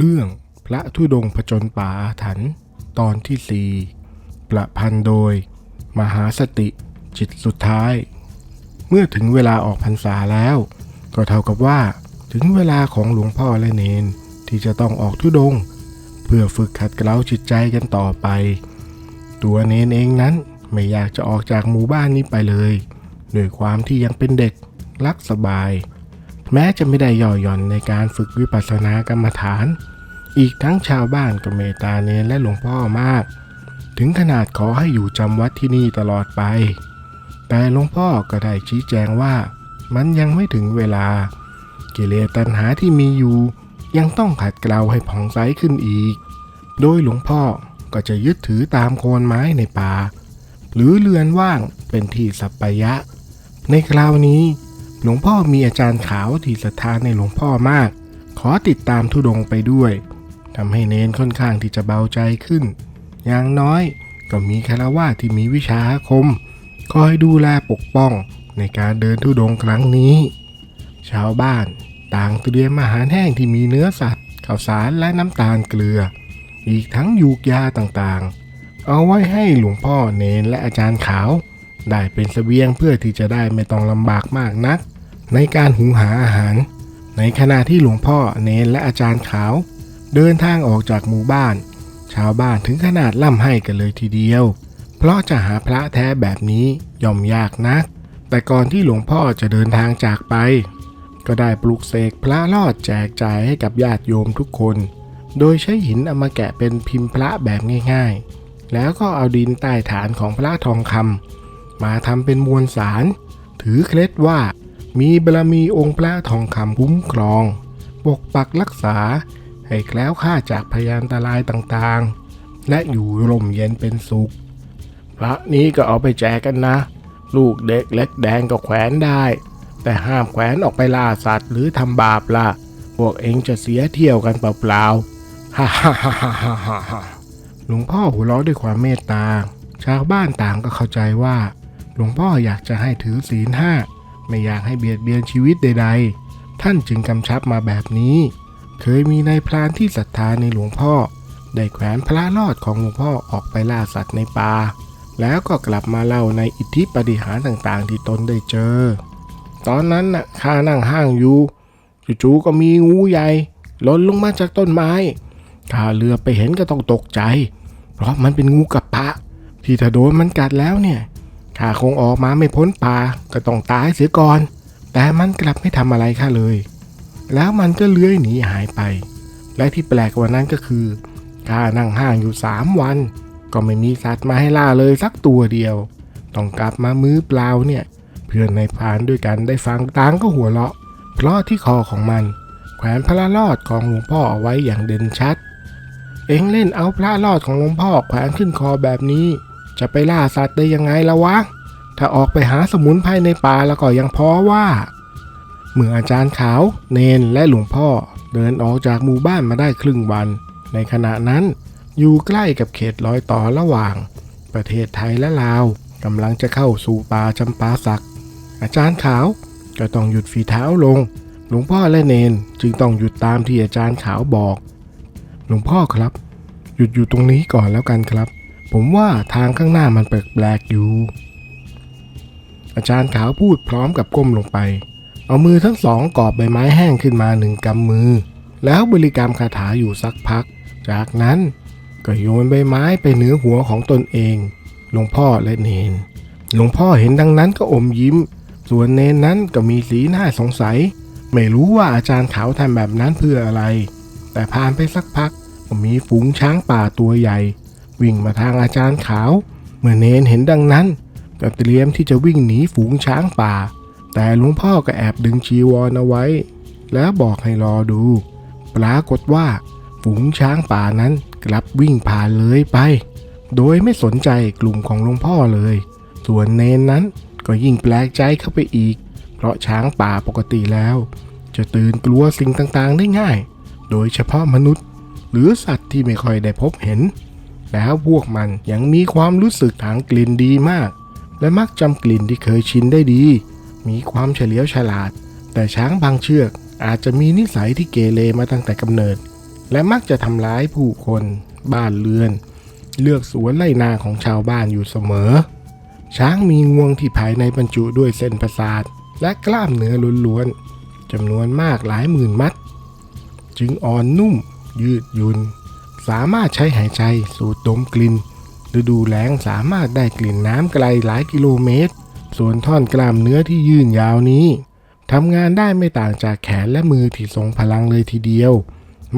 เรื่องพระธุดงผจญป่าอาถรรพ์ตอนที่สี่ประพันธ์โดย มหาสติจิตสุดท้าย เมื่อถึงเวลาออกพรรษาแล้ว ก็เท่ากับว่าถึงเวลาของหลวงพ่อและเนนที่จะต้องออกธุดง เพื่อฝึกขัดเกลาจิตใจกันต่อไป ตัวเนนเองนั้นไม่อยากจะออกจากหมู่บ้านนี้ไปเลยด้วยความที่ยังเป็นเด็กรักสบาย แม้จะไม่ได้ย่อหย่อนในการฝึกวิปัสสนากรรมฐาน อีกทั้งชาวบ้านก็เมตตาเนนและหลวงพ่อมาก ถึงขนาดขอให้อยู่จำวัดที่นี่ตลอดไป แต่หลวงพ่อก็ได้ชี้แจงว่า มันยังไม่ถึงเวลา กิเลสตัณหาที่มีอยู่ ยังต้องขัดเกลาให้ผ่องใสขึ้นอีก โดยหลวงพ่อก็จะยึดถือตามโคนไม้ในป่า หรือเรือนว่างเป็นที่สัปปายะ ในคราวนี้ หลวงพ่อมีอาจารย์ขาวที่ศรัทธาในหลวงพ่อมาก ขอติดตามธุดงไปด้วยทำให้เน้นค่อนข้างที่จะเบาใจขึ้น อย่างน้อยก็มีคารวะที่มีวิชาคม คอยดูแลปกป้องในการเดินธุดงค์ครั้งนี้ ชาวบ้านต่างเตรียมอาหารแห้งที่มีเนื้อสัตว์ข้าวสารและน้ำตาลเกลือ อีกทั้งยูกยาต่างๆ เอาไว้ให้หลวงพ่อเนนและอาจารย์ขาว ได้เป็นเสบียงเพื่อที่จะได้ไม่ต้องลำบากมากนัก ในการหุงหาอาหาร ในขณะที่หลวงพ่อเนนและอาจารย์ขาว เดินทางออกจากหมู่บ้าน ชาวบ้านถึงขนาดล่ำให้กันเลยทีเดียว เพราะจะหาพระแท้แบบนี้ย่อมยากนัก แต่ก่อนที่หลวงพ่อจะเดินทางจากไป ก็ได้ปลูกเสกพระรอดแจกจ่ายให้กับญาติโยมทุกคน โดยใช้หินเอามาแกะเป็นพิมพ์พระแบบง่าย ๆ แล้วก็เอาดินใต้ฐานของพระทองคำ มาทำเป็นมวลสาร ถือเคล็ดว่ามีบารมีองค์พระทองคำคุ้มครอง ปกปักรักษา ให้แคล้วคลาจากพยานตรายต่างๆ และอยู่ร่มเย็นเป็นสุข พระนี้ก็เอาไปแจกกันนะ ลูกเด็กเล็กแดงก็แขวนได้ แต่ห้ามแขวนออกไปล่าสัตว์หรือทำบาปล่ะ พวกเองจะเสียเที่ยวกันเปล่าๆฮ่าฮ่าฮ่าฮ่าฮ่าฮ่าฮ่าหลวงพ่อหัวเราะด้วยความเมตตา ชาวบ้านต่างก็เข้าใจว่า หลวงพ่ออยากจะให้ถือศีลห้าไม่อยากให้เบียดเบียนชีวิตใด ๆ ท่านจึงกำชับมาแบบนี้ เคยมีนายพรานที่ศรัทธาในหลวงพ่อ ได้แขวนพระรอดของหลวงพ่อออกไปล่าสัตว์ในป่า แล้วก็กลับมาเล่าในอิทธิปฏิหารต่างๆ ที่ตนได้เจอ ตอนนั้นน่ะข้านั่งห้างอยู่จู่ๆก็มีงูใหญ่หล่นลงมาจากต้นไม้ข้าเรือไปเห็นก็ต้องตกใจ เพราะมันเป็นงูกับปะ ที่ถ้าโดนมันกัดแล้วเนี่ย ข้าคงออกมาไม่พ้นป่าก็ต้องตายเสียก่อน แต่มันกลับไม่ทำอะไรข้าเลย แล้วมันก็เลื้อยหนีหายไป และที่แปลกกว่านั้นก็คือข้านั่งห้างอยู่สามวัน ก็ไม่มีสัตว์มาให้ล่าเลยสักตัวเดียว ต้องกลับมามือเปล่าเนี่ย เพื่อนในพานด้วยกันได้ฟังต่างก็หัวเราะ เพราะที่คอของมัน แขวนพระรอดของหลวงพ่อเอาไว้อย่างเด่นชัด เอ็งเล่นเอาพระรอดของหลวงพ่อแขวนขึ้นคอแบบนี้ จะไปล่าสัตว์ได้ยังไงละวะ ถ้าออกไปหาสมุนไพรในป่าแล้วก็ยังพอว่า เมื่ออาจารย์ขาว เนนและหลวงพ่อ เดินออกจากหมู่บ้านมาได้ครึ่งวัน ในขณะนั้น อยู่ใกล้กับเขตรอยต่อระหว่าง ประเทศไทยและลาวกำลังจะเข้าสู่ป่าจำปาสัก อาจารย์ขาวก็ต้องหยุดฝีเท้าลง หลวงพ่อและเนนจึงต้องหยุดตามที่อาจารย์ขาวบอก หลวงพ่อครับ หยุดอยู่ตรงนี้ก่อนแล้วกันครับ ผมว่าทางข้างหน้ามันแปลกๆอยู่ อาจารย์ขาวพูดพร้อมกับก้มลงไป เอามือทั้งสองกอบใบไม้แห้งขึ้นมาหนึ่งกำมือ แล้วบริกรรมคาถาอยู่สักพัก จากนั้นก็โยนใบไม้ไปเหนือหัวของตนเอง หลวงพ่อและเนน หลวงพ่อเห็นดังนั้นก็อมยิ้ม ส่วนเนนนั้นก็มีสีหน้าสงสัย ไม่รู้ว่าอาจารย์ขาวทำแบบนั้นเพื่ออะไร แต่ผ่านไปสักพักก็มีฝูงช้างป่าตัวใหญ่ วิ่งมาทางอาจารย์ขาว เมื่อเนนเห็นดังนั้น ก็เตรียมที่จะวิ่งหนีฝูงช้างป่า แต่หลวงพ่อก็แอบดึงชีวรเอาไว้ แล้วบอกให้รอดู ปรากฏว่า ฝูงช้างป่านั้นกลับวิ่งผ่านเลยไป โดยไม่สนใจกลุ่มของหลวงพ่อเลย ส่วนเนนนั้นก็ยิ่งแปลกใจเข้าไปอีก เพราะช้างป่าปกติแล้ว จะตื่นกลัวสิ่งต่างๆได้ง่าย โดยเฉพาะมนุษย์ หรือสัตว์ที่ไม่ค่อยได้พบเห็น แล้วพวกมันยังมีความรู้สึกทางกลิ่นดีมาก และมักจำกลิ่นที่เคยชินได้ดี มีความเฉลียวฉลาด แต่ช้างบางเชือกอาจจะมีนิสัยที่เกเรมาตั้งแต่กำเนิด และมักจะทำร้ายผู้คน บ้านเรือน เลือกสวนไร่นาของชาวบ้านอยู่เสมอ ช้างมีงวงที่ภายในบรรจุด้วยเส้นประสาท และกล้ามเนื้อล้วนๆจำนวนมากหลายหมื่นมัด จึงอ่อนนุ่ม ยืดหยุ่น สามารถใช้หายใจสูดดมกลิ่นฤดูแล้งสามารถได้กลิ่นน้ำไกลหลายกิโลเมตร ส่วนท่อนกล้ามเนื้อที่ยื่นยาวนี้ทำงานได้ไม่ต่างจากแขนและมือที่ทรงพลังเลยทีเดียว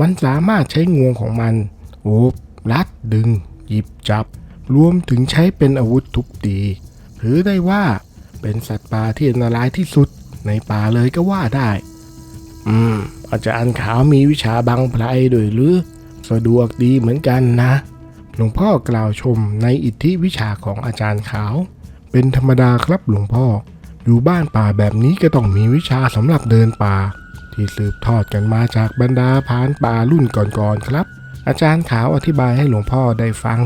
มันสามารถใช้งวงของมันโอบรัดดึง หยิบจับ รวมถึงใช้เป็นอาวุธทุบตี ถือได้ว่าเป็นสัตว์ป่าที่อันตรายที่สุดในป่าเลยก็ว่าได้ อืมอาจารย์ขาวมีวิชาบังไพรด้วยหรือ สะดวกดีเหมือนกันนะ หลวงพ่อกล่าวชมในอิทธิวิชาของอาจารย์ขาว เป็นธรรมดาครับหลวงพ่อ อยู่บ้านป่าแบบนี้ก็ต้องมีวิชาสำหรับเดินป่า ที่สืบทอดกันมาจากบรรดาพานป่ารุ่นก่อนๆครับ อาจารย์ขาวอธิบายให้หลวงพ่อได้ฟัง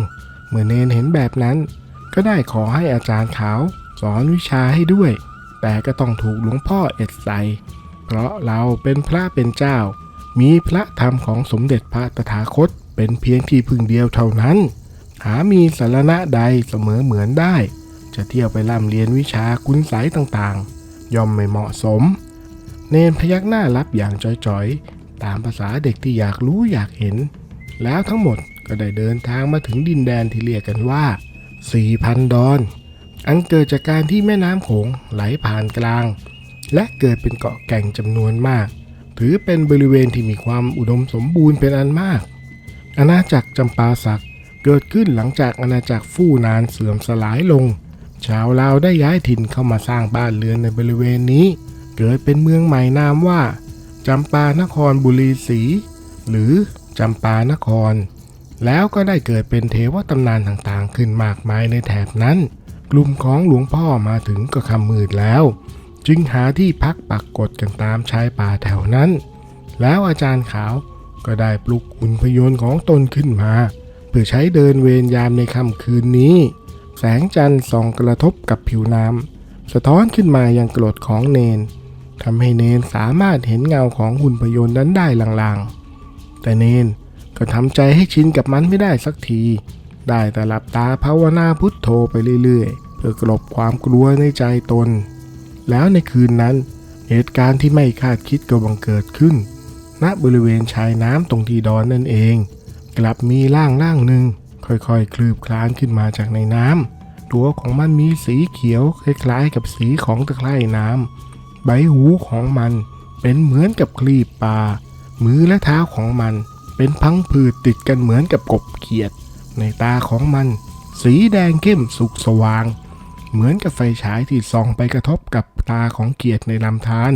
เมื่อเนนเห็นแบบนั้น ก็ได้ขอให้อาจารย์ขาวสอนวิชาให้ด้วย แต่ก็ต้องถูกหลวงพ่อเอ็ดใส่เพราะเราเป็นพระเป็นเจ้า มีพระธรรมของสมเด็จพระตถาคต เป็นเพียงที่พึ่งเดียวเท่านั้น หามีสารณะใดเสมอเหมือนได้ จะเที่ยวไปร่ำเรียนวิชาคุณไสยต่างๆ ย่อมไม่เหมาะสม เนนพยักหน้ารับอย่างจ่อยๆ ตามภาษาเด็กที่อยากรู้อยากเห็น แล้วทั้งหมดก็ได้เดินทางมาถึงดินแดนที่เรียกกันว่า4,000ดอน อันเกิดจากการที่แม่น้ำโขงไหลผ่านกลาง และเกิดเป็นเกาะแก่งจำนวนมาก ถือเป็นบริเวณที่มีความอุดมสมบูรณ์เป็นอันมาก อาณาจักรจำปาสักเกิดขึ้นหลังจากอาณาจักรฟู่นานเสื่อมสลายลง ชาวลาวได้ย้ายถิ่นเข้ามาสร้างบ้านเรือนในบริเวณนี้ เกิดเป็นเมืองใหม่นามว่าจำปานครบุรีศรีหรือจำปานคร แล้วก็ได้เกิดเป็นเทวตำนานต่างๆ ขึ้นมากมายในแถบนั้น กลุ่มของหลวงพ่อมาถึงก็คำมืดแล้ว จึงหาที่พักปักกดกันตามชายป่าแถวนั้น แล้วอาจารย์ขาวก็ได้ปลุกหุ่นพยนต์ของตนขึ้นมา เพื่อใช้เดินเวรยามในค่ำคืนนี้ แสงจันทร์ส่องกระทบกับผิวน้ำสะท้อนขึ้นมายังกรดของเนนทำให้เนนสามารถเห็นเงาของหุ่นพยนต์นั้นได้ลางๆ แต่เนนก็ทำใจให้ชินกับมันไม่ได้สักที ได้แต่หลับตาภาวนาพุทโธไปเรื่อยๆ เพื่อกลบความกลัวในใจตน แล้วในคืนนั้น เหตุการณ์ที่ไม่คาดคิดก็บังเกิดขึ้น ณบริเวณชายน้ำตรงที่ดอนนั่นเอง กลับมีร่างร่างหนึ่งค่อยๆ คลืบคลานขึ้นมาจากในน้ำตัวของมันมีสีเขียวคล้ายๆ กับสีของตะไคร่น้ำใบหูของมันเป็นเหมือนกับคลีบปลามือและเท้าของมันเป็นพังผืดติดกันเหมือนกับกบเขียด ในตาของมัน สีแดงเข้มสุกสว่าง เหมือนกับไฟฉายที่ส่องไปกระทบกับตาของเกียดในลำธาร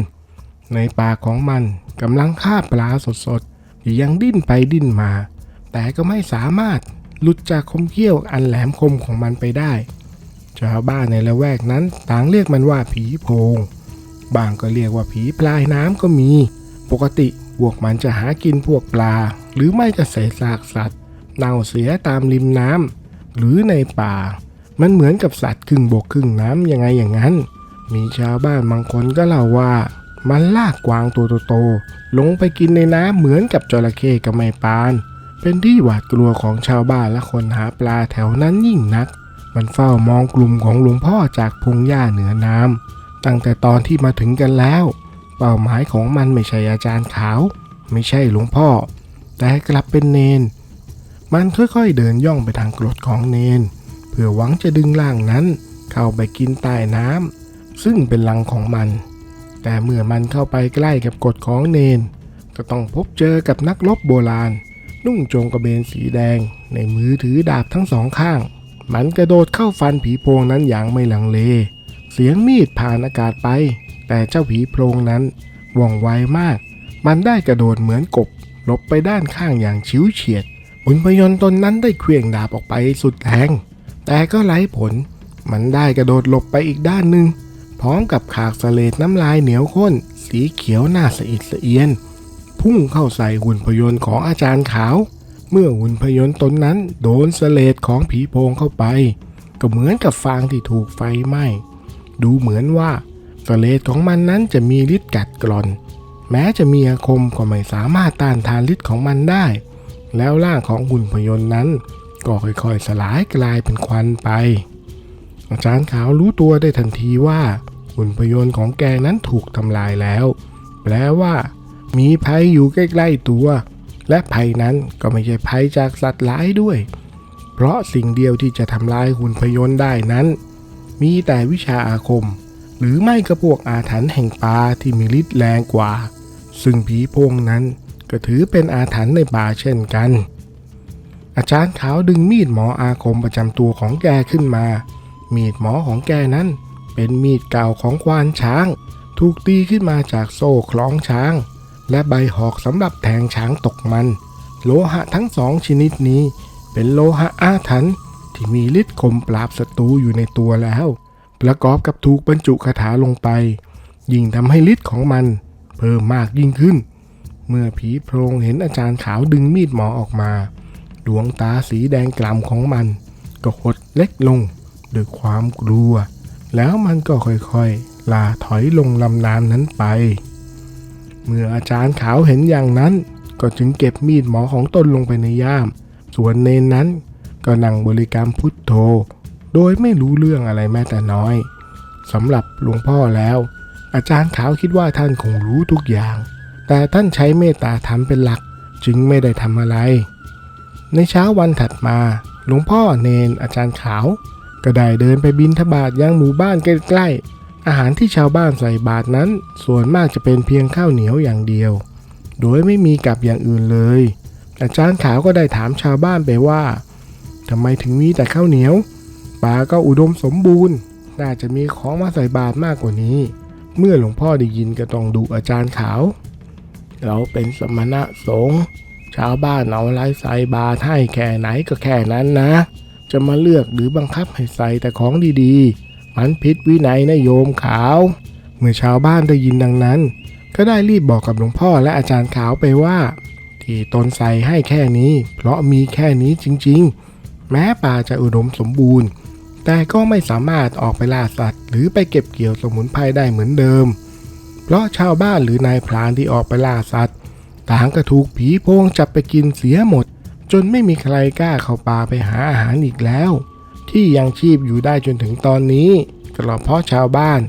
ในปากของมันกำลังฆ่าปลาสดๆที่ยังดิ้นไปดิ้นมา แต่ก็ไม่สามารถหลุดจากคมเขี้ยวอันแหลมคมของมันไปได้ชาวบ้านในละแวกนั้นต่างเรียกมันว่าผีโพง บางก็เรียกว่าผีปลายน้ำก็มี ปกติพวกมันจะหากินพวกปลา หรือไม่ก็เศษซากสัตว์เน่าเสียตามริมน้ำหรือในป่า มันเหมือนกับสัตว์ครึ่งบกครึ่งน้ำยังไงอย่างนั้น มีชาวบ้านบางคนก็เล่าว่า มันลากกวางตัวโตๆลงไปกินในน้ำเหมือนกับจระเข้กับไม่ปาน เป็นที่หวาดกลัวของชาวบ้านและคนหาปลาแถวนั้นยิ่งนัก มันเฝ้ามองกลุ่มของหลวงพ่อจากพงหญ้าเหนือน้ำตั้งแต่ตอนที่มาถึงกันแล้ว เป้าหมายของมันไม่ใช่อาจารย์ขาว ไม่ใช่หลวงพ่อ แต่กลับเป็นเนน มันค่อยๆเดินย่องไปทางกรดของเนน พื่อหวังจะดึงร่างนั้น เข้าไปกินใต้น้ำซึ่งเป็นรังของมัน แต่เมื่อมันเข้าไปใกล้กับกรดของเนน ก็ต้องพบเจอกับนักรบโบราณ นุ่งโจงกระเบนสีแดง ในมือถือดาบทั้งสองข้าง มันกระโดดเข้าฟันผีโพงนั้นอย่างไม่ลังเล เสียงมีดผ่านอากาศไป แต่เจ้าผีโพงนั้นว่องไวมาก มันได้กระโดดเหมือนกบหลบไปด้านข้างอย่างชิวเฉียดหุ่นพยนต์ตนนั้นได้เคลื่องดาบออกไปสุดแรง แต่ก็ไร้ผล มันได้กระโดดหลบไปอีกด้านหนึ่ง พร้อมกับขากสเลดน้ำลายเหนียวข้น สีเขียวหน้าสะอิดสะเอียน พุ่งเข้าใส่หุ่นพยนต์ของอาจารย์ขาว เมื่อหุ่นพยนต์ตนนั้น โดนสเลดของผีโพงเข้าไป ก็เหมือนกับฟางที่ถูกไฟไหม้ดูเหมือนว่าสเลดของมันนั้นจะมีฤทธิ์กัดกร่อน แม้จะมีอาคมก็ไม่สามารถต้านทานฤทธิ์ของมันได้ แล้วร่างของหุ่นพยนต์นั้น ก็ค่อยๆ สลายกลายเป็นควันไป อาจารย์ขาวรู้ตัวได้ทันทีว่าหุ่นพยนต์ของแกนั้นถูกทำลายแล้ว แปลว่า มีภัยอยู่ใกล้ๆตัว และภัยนั้นก็ไม่ใช่ภัยจากสัตว์ร้ายด้วย เพราะสิ่งเดียวที่จะทำลายหุ่นพยนต์ได้นั้น มีแต่วิชาอาคม หรือไม่ก็พวกอาถรรพ์แห่งป่าที่มีฤทธิ์แรงกว่า ซึ่งผีโพงนั้นก็ถือเป็นอาถรรพ์ในป่าเช่นกัน อาจารย์ขาวดึงมีดหมออาคมประจำตัวของแกขึ้นมา มีดหมอของแกนั้น เป็นมีดเก่าของควานช้าง ถูกตีขึ้นมาจากโซ่คล้องช้าง และใบหอกสำหรับแทงช้างตกมัน โลหะทั้งสองชนิดนี้ เป็นโลหะอาถรรพ์ที่มีฤทธิ์คมปราบศัตรูอยู่ในตัวแล้ว ประกอบกับถูกบรรจุคาถาลงไป ยิ่งทำให้ฤทธิ์ของมัน เพิ่มมากยิ่งขึ้น เมื่อผีโพรงเห็นอาจารย์ขาวดึงมีดหมอออกมา ดวงตาสีแดงกล่ำของมัน ก็หดเล็กลงด้วยความกลัว แล้วมันก็ค่อยๆลาถอยลงลำน้ำนั้นไป เมื่ออาจารย์ขาวเห็นอย่างนั้น ก็จึงเก็บมีดหมอของตนลงไปในย่าม ส่วนเนนนั้นก็นั่งบริกรรมพุทโธ โดยไม่รู้เรื่องอะไรแม้แต่น้อยสำหรับหลวงพ่อแล้ว อาจารย์ขาวคิดว่าท่านคงรู้ทุกอย่าง แต่ท่านใช้เมตตาธรรมเป็นหลักจึงไม่ได้ทำอะไร ในเช้าวันถัดมา หลวงพ่อเนนอาจารย์ขาว ก็ได้เดินไปบินทบาทยังหมู่บ้านใกล้ๆ อาหารที่ชาวบ้านใส่บาตรนั้น ส่วนมากจะเป็นเพียงข้าวเหนียวอย่างเดียว โดยไม่มีกับอย่างอื่นเลย อาจารย์ขาวก็ได้ถามชาวบ้านไปว่าทำไมถึงมีแต่ข้าวเหนียวป่าก็อุดมสมบูรณ์ น่าจะมีของมาใส่บาตรมากกว่านี้ เมื่อหลวงพ่อได้ยินก็ต้องดูอาจารย์ขาว เราเป็นสมณะสงฆ์ ชาวบ้านเอาอะไรใส่บาให้แค่ไหนก็แค่นั้นนะ จะมาเลือกหรือบังคับให้ใส่แต่ของดีๆ มันผิดวินัยนะโยมขาว เมื่อชาวบ้านได้ยินดังนั้น ก็ได้รีบบอกกับหลวงพ่อและอาจารย์ขาวไปว่า ที่ตนใส่ให้แค่นี้ เพราะมีแค่นี้จริงๆ แม้ป่าจะอุดมสมบูรณ์ แต่ก็ไม่สามารถออกไปล่าสัตว์ หรือไปเก็บเกี่ยวสมุนไพรได้เหมือนเดิม เพราะชาวบ้านหรือนายพรานที่ออกไปล่าสัตว์ ต่างก็ถูกผีโพงจับไปกินเสียหมด จนไม่มีใครกล้าเข้าป่าไปหาอาหารอีกแล้ว ที่ยังชีพอยู่ได้จนถึงตอนนี้ก็เพราะชาวบ้าน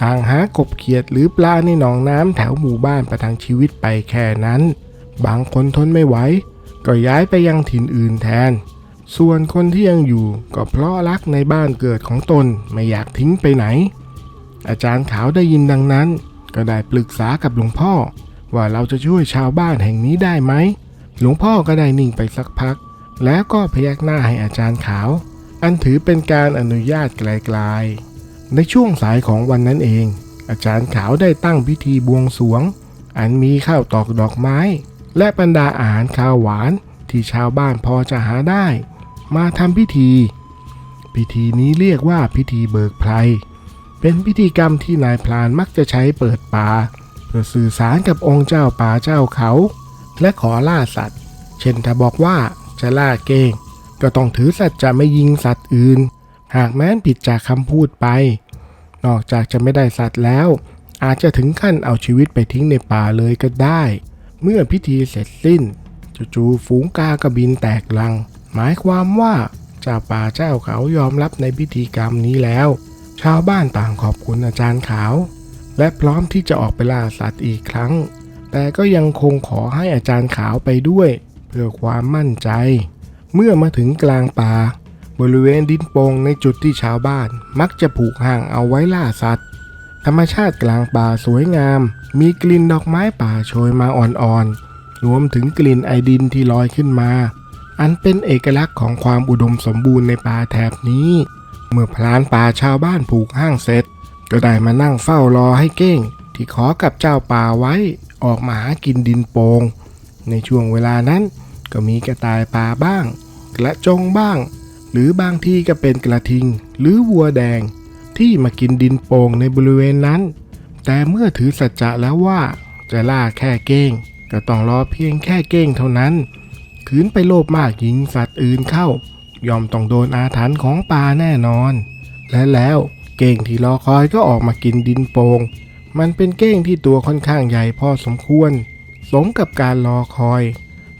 ต่างหากบเขียดหรือปลาในหนองน้ำแถวหมู่บ้านประทังชีวิตไปแค่นั้น บางคนทนไม่ไหวก็ย้ายไปยังถิ่นอื่นแทน ส่วนคนที่ยังอยู่ก็เพราะรักในบ้านเกิดของตนไม่อยากทิ้งไปไหน อาจารย์ขาวได้ยินดังนั้น ก็ได้ปรึกษากับหลวงพ่อ ว่าเราจะช่วยชาวบ้านแห่งนี้ได้ไหม หลวงพ่อก็ได้นิ่งไปสักพัก แล้วก็พยักหน้าให้อาจารย์ขาว อันถือเป็นการอนุญาตไกลๆ ในช่วงสายของวันนั้นเอง อาจารย์ขาวได้ตั้งพิธีบวงสวง อันมีข้าวตอกดอกไม้ และบรรดาอาหารข้าวหวานที่ชาวบ้านพอจะหาได้ มาทำพิธี พิธีนี้เรียกว่าพิธีเบิกไพรเป็นพิธีกรรมที่นายพรานมักจะใช้เปิดป่า เพื่อสื่อสารกับองค์เจ้าป่าเจ้าเขา และขอล่าสัตว์ เช่นถ้าบอกว่าจะล่าเก้ง ก็ต้องถือสัตว์จะไม่ยิงสัตว์อื่น หากแม้นผิดจากคำพูดไป นอกจากจะไม่ได้สัตว์แล้ว อาจจะถึงขั้นเอาชีวิตไปทิ้งในป่าเลยก็ได้ เมื่อพิธีเสร็จสิ้นจู่ๆฝูงกากระบินแตกลัง หมายความว่าเจ้าป่าเจ้าเขายอมรับในพิธีกรรมนี้แล้ว ชาวบ้านต่างขอบคุณอาจารย์ขาว และพร้อมที่จะออกไปล่าสัตว์อีกครั้ง แต่ก็ยังคงขอให้อาจารย์ขาวไปด้วย เพื่อความมั่นใจ เมื่อมาถึงกลางป่า บริเวณดินโป่งในจุดที่ชาวบ้าน มักจะผูกห่างเอาไว้ล่าสัตว์ ธรรมชาติกลางป่าสวยงาม มีกลิ่นดอกไม้ป่าโชยมาอ่อนๆ รวมถึงกลิ่นไอดินที่ลอยขึ้นมา อันเป็นเอกลักษณ์ของความอุดมสมบูรณ์ในป่าแถบนี้ เมื่อพลานป่าชาวบ้านผูกห้างเสร็จ ก็ได้มานั่งเฝ้ารอให้เก้ง ที่ขอกับเจ้าป่าไว้ออกมาหากินดินโปงในช่วงเวลานั้นก็มีกระต่ายป่าบ้าง กระจงบ้าง หรือบางที่ก็เป็นกระทิง หรือวัวแดง ที่มากินดินโป่งในบริเวณนั้น แต่เมื่อถือสัจจะแล้วว่าจะล่าแค่เก้ง ก็ต้องรอเพียงแค่เก้งเท่านั้นขืนไปโลภมากยิงสัตว์อื่นเข้า ยอมต้องโดนอาถรรพ์ของป่าแน่นอน และแล้ว เก้งที่รอคอยก็ออกมากินดินโป่งมันเป็นเก้งที่ตัวค่อนข้างใหญ่พอสมควร สมกับการรอคอย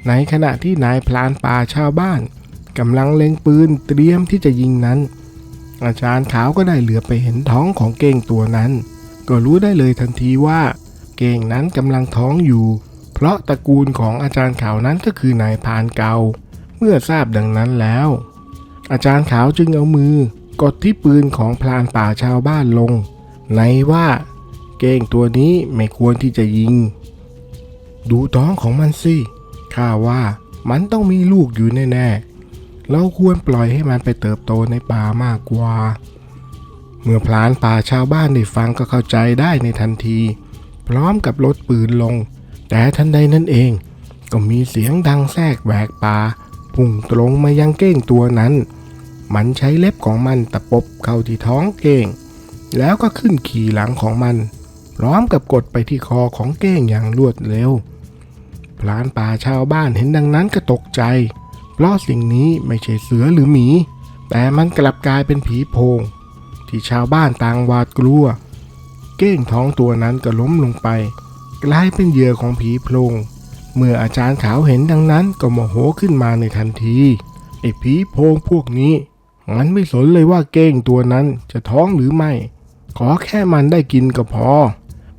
ในขณะที่นายพลานป่าชาวบ้านกำลังเล็งปืนเตรียมที่จะยิงนั้น อาจารย์ขาวก็ได้เหลือไปเห็นท้องของเก้งตัวนั้น ก็รู้ได้เลยทันทีว่า เก้งนั้นกำลังท้องอยู่ เพราะตระกูลของอาจารย์ขาวนั้นก็คือนายพานเก่าเมื่อทราบดังนั้นแล้ว อาจารย์ขาวจึงเอามือ กดที่ปืนของพลานป่าชาวบ้านลง ในว่าเก้งตัวนี้ไม่ควรที่จะยิง ดูท้องของมันสิข้าว่ามันต้องมีลูกอยู่แน่ๆ เราควรปล่อยให้มันไปเติบโตในป่ามากกว่า เมื่อพลานป่าชาวบ้านได้ฟังก็เข้าใจได้ในทันที พร้อมกับลดปืนลง แต่ทันใดนั่นเอง ก็มีเสียงดังแทรกแหวกป่าพุ่งตรงมายังเก้งตัวนั้น มันใช้เล็บของมันตะปบเข้าที่ท้องเก้ง แล้วก็ขึ้นขี่หลังของมัน พร้อมกับกดไปที่คอของเก้งอย่างรวดเร็ว พลานป่าชาวบ้านเห็นดังนั้นก็ตกใจ เพราะสิ่งนี้ไม่ใช่เสือหรือหมี แต่มันกลับกลายเป็นผีโพง ที่ชาวบ้านต่างหวาดกลัว เก้งท้องตัวนั้นก็ล้มลงไป กลายเป็นเหยื่อของผีโพงเมื่ออาจารย์ขาวเห็นดังนั้นก็โมโหขึ้นมาในทันทีไอ้ผีโพงพวกนี้ มันไม่สนเลยว่าเก้งตัวนั้นจะท้องหรือไม่ ขอแค่มันได้กินก็พอ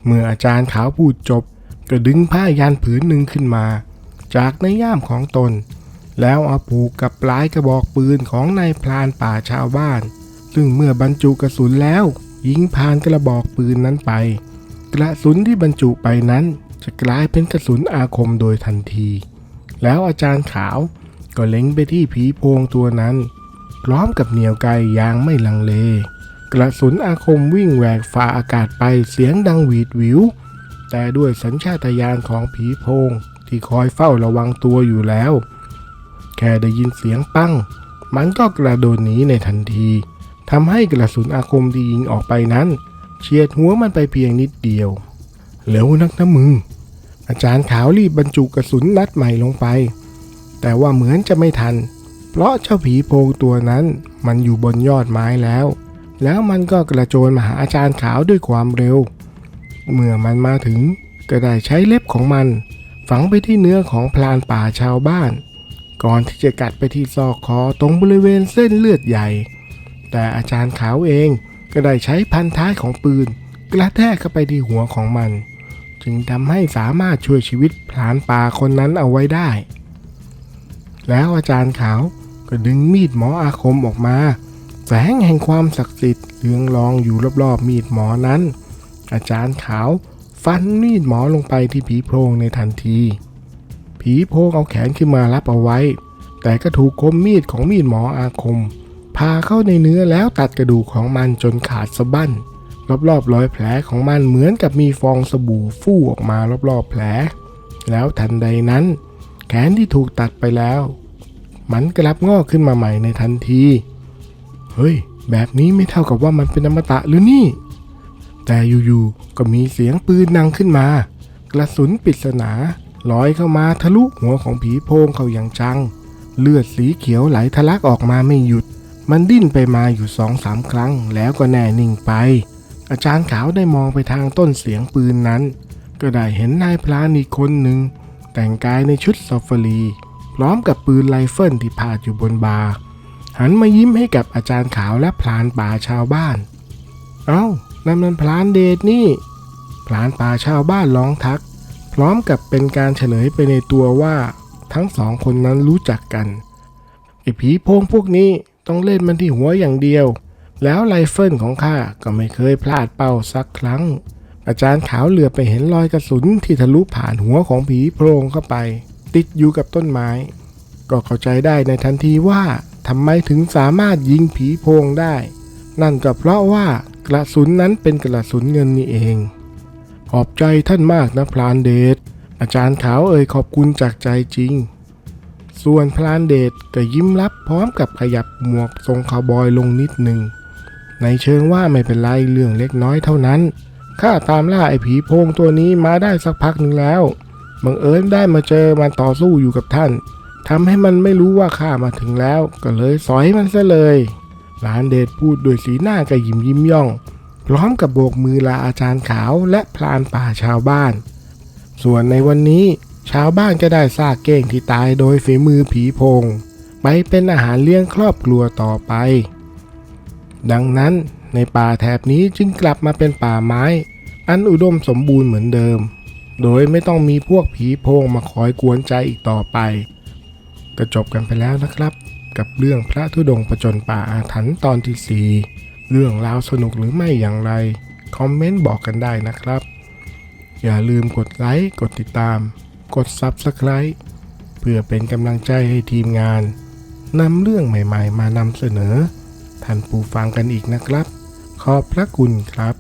เมื่ออาจารย์ขาวพูดจบ ก็ดึงผ้ายันผืนหนึ่งขึ้นมา จากในย่ามของตน แล้วเอาผูกกับปลายกระบอกปืนของนายพรานป่าชาวบ้าน ซึ่งเมื่อบรรจุกระสุนแล้ว ยิงผ่านกระบอกปืนนั้นไป กระสุนที่บรรจุไปนั้น จะกลายเป็นกระสุนอาคมโดยทันที แล้วอาจารย์ขาวก็เล็งไปที่ผีโพงตัวนั้น พร้อมกับเหนียวไกอย่างไม่ลังเล กระสุนอาคมวิ่งแหวกฝ่าอากาศไปเสียงดังหวีดวิว แต่ด้วยสัญชาตญาณของผีโพงที่คอยเฝ้าระวังตัวอยู่แล้ว แค่ได้ยินเสียงปั้ง มันก็กระโดดหนีในทันทีทำให้กระสุนอาคมที่ยิงออกไปนั้น เฉียดหัวมันไปเพียงนิดเดียวเร็วนักนะมึงอาจารย์ขาวรีบบรรจุกระสุนนัดใหม่ลงไป แต่ว่าเหมือนจะไม่ทัน เพราะเจ้าผีโพงตัวนั้นมันอยู่บนยอดไม้แล้ว แล้วมันก็กระโจนมาหาอาจารย์ขาวด้วยความเร็ว เมื่อมันมาถึงก็ได้ใช้เล็บของมัน ฝังไปที่เนื้อของพลานป่าชาวบ้าน ก่อนที่จะกัดไปที่ซอกคอตรงบริเวณเส้นเลือดใหญ่ แต่อาจารย์ขาวเองก็ได้ใช้พันท้ายของปืน กระแทกเข้าไปที่หัวของมัน จึงทำให้สามารถช่วยชีวิตพลานป่าคนนั้นเอาไว้ได้ แล้วอาจารย์ขาว ก็ดึงมีดหมออาคมออกมา แสงแห่งความศักดิ์สิทธิ์เรืองรองอยู่รอบๆมีดหมอนั้น อาจารย์ขาวฟันมีดหมอลงไปที่ผีโพรงในทันที ผีโพรงเอาแขนขึ้นมารับเอาไว้ แต่ก็ถูกคมมีดของมีดหมออาคม พาเข้าในเนื้อแล้วตัดกระดูกของมันจนขาดสะบั้นรอบๆรอยแผลของมันเหมือนกับมีฟองสบู่ฟู่ออกมารอบๆแผล แล้วทันใดนั้น แขนที่ถูกตัดไปแล้ว มันกลับงอกขึ้นมาใหม่ในทันที เฮ้ย แบบนี้ไม่เท่ากับว่ามันเป็นอมตะหรือนี่ แต่อยู่ๆก็มีเสียงปืนดังขึ้นมา กระสุนปริศนาลอยเข้ามาทะลุหัวของผีโพงเขาอย่างจัง เลือดสีเขียวไหลทะลักออกมาไม่หยุด มันดิ้นไปมาอยู่สองสามครั้ง แล้วก็แน่นิ่งไป อาจารย์ขาวได้มองไปทางต้นเสียงปืนนั้น ก็ได้เห็นนายพลานอีกคนหนึ่งแต่งกายในชุดซอฟฟรี พร้อมกับปืนไรเฟิลที่พาดอยู่บนบาหันมายิ้มให้กับอาจารย์ขาวและพลานป่าชาวบ้าน เอ้านั่นมันพลานเดชนี่ พลานป่าชาวบ้านร้องทัก พร้อมกับเป็นการเฉลยไปในตัวว่า ทั้งสองคนนั้นรู้จักกันไอ้ผีโพงพวกนี้ต้องเล่นมันที่หัวอย่างเดียว แล้วไรเฟิลของข้าก็ไม่เคยพลาดเป้าสักครั้ง อาจารย์ขาวเหลือไปเห็นรอยกระสุนที่ทะลุผ่านหัวของผีโพรงเข้าไป ติดอยู่กับต้นไม้ ก็เข้าใจได้ในทันทีว่าทำไมถึงสามารถยิงผีโพงได้ นั่นก็เพราะว่ากระสุนนั้นเป็นกระสุนเงินนี่เอง ขอบใจท่านมากนะพลานเดชอาจารย์ขาวเอ่ยขอบคุณจากใจจริง ส่วนพลานเดชก็ยิ้มรับพร้อมกับขยับหมวกทรงคาวบอยลงนิดหนึ่ง ในเชิงว่าไม่เป็นไรเรื่องเล็กน้อยเท่านั้น ข้าตามล่าไอ้ผีโพงตัวนี้มาได้สักพักหนึ่งแล้ว บังเอิญได้มาเจอมันต่อสู้อยู่กับท่านทำให้มันไม่รู้ว่าข้ามาถึงแล้ว ก็เลยสอยมันซะเลยหลานเดชพูดด้วยสีหน้ากระยิมยิ้มย่อง พร้อมกับโบกมือลาอาจารย์ขาวและพลานป่าชาวบ้าน ส่วนในวันนี้ ชาวบ้านก็ได้ซากเก้งที่ตายโดยฝีมือผีพง ไปเป็นอาหารเลี้ยงครอบครัวต่อไป ดังนั้นในป่าแถบนี้จึงกลับมาเป็นป่าไม้ อันอุดมสมบูรณ์เหมือนเดิม โดยไม่ต้องมีพวกผีโพงมาคอยกวนใจอีกต่อไป ก็จบกันไปแล้วนะครับ กับเรื่องพระธุดงค์ประจนป่าอาถรรพ์ตอนที่ 4 เรื่องราวสนุกหรือไม่อย่างไร คอมเมนต์บอกกันได้นะครับ อย่าลืมกดไลค์ กดติดตาม กด Subscribe เพื่อเป็นกำลังใจให้ทีมงานนำเรื่องใหม่ๆ มานำเสนอ ท่านผู้ฟังกันอีกนะครับ ขอบพระคุณครับ